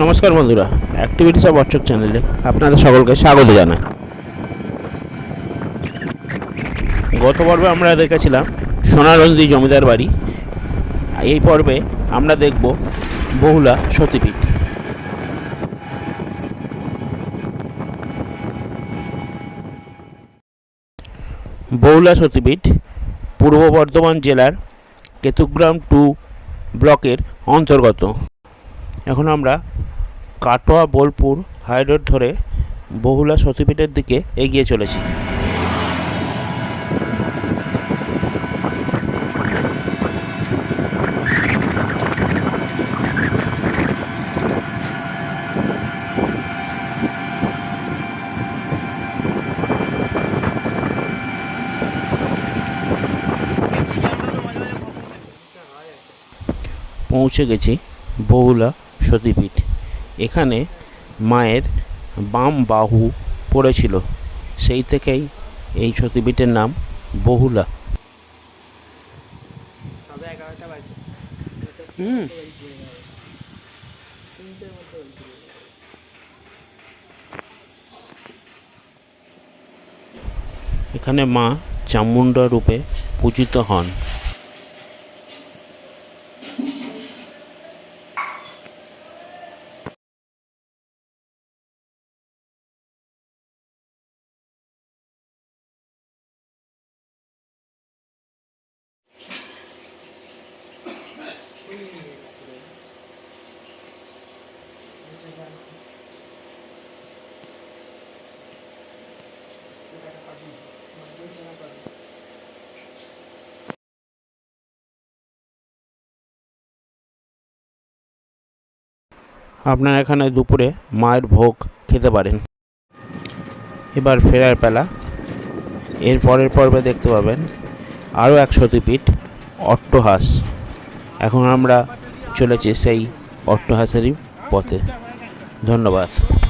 নমস্কার বন্ধুরা activities of অর্চক চ্যানেলে আপনাদের সকলকে স্বাগত জানাই। গত পর্বে আমরা দেখেছিলাম সোনারঞ্জি জমিদার বাড়ি। এই পর্বে আমরা দেখব বহুলা সতীপীঠ। বহুলা সতীপীঠ পূর্ব বর্ধমান জেলার কেতুগ্রাম টু ব্লকের অন্তর্গত। এখন আমরা কাটোয়া বোলপুর হাইরোড ধরে বহুলা সতীপীঠের দিকে এগিয়ে চলেছি। পৌঁছে গেছি বহুলা সতীপীঠ। এখানে মায়ের বাম বাহু পড়েছিল। সেই থেকেই এই সতীপীঠের নাম বহুলা। হুম। এখানে মা চামুণ্ডা রূপে পূজিত হন। আপনারা এখানে দুপুরে মায়ের ভোগ খেতে পারেন। এবার ফেরার পেলা। এর পরের পর্বে দেখতে পাবেন আরও এক সতীপীঠ, অট্টহাস। এখন আমরা চলেছি সেই অট্টহাসেরই পথে। ধন্যবাদ।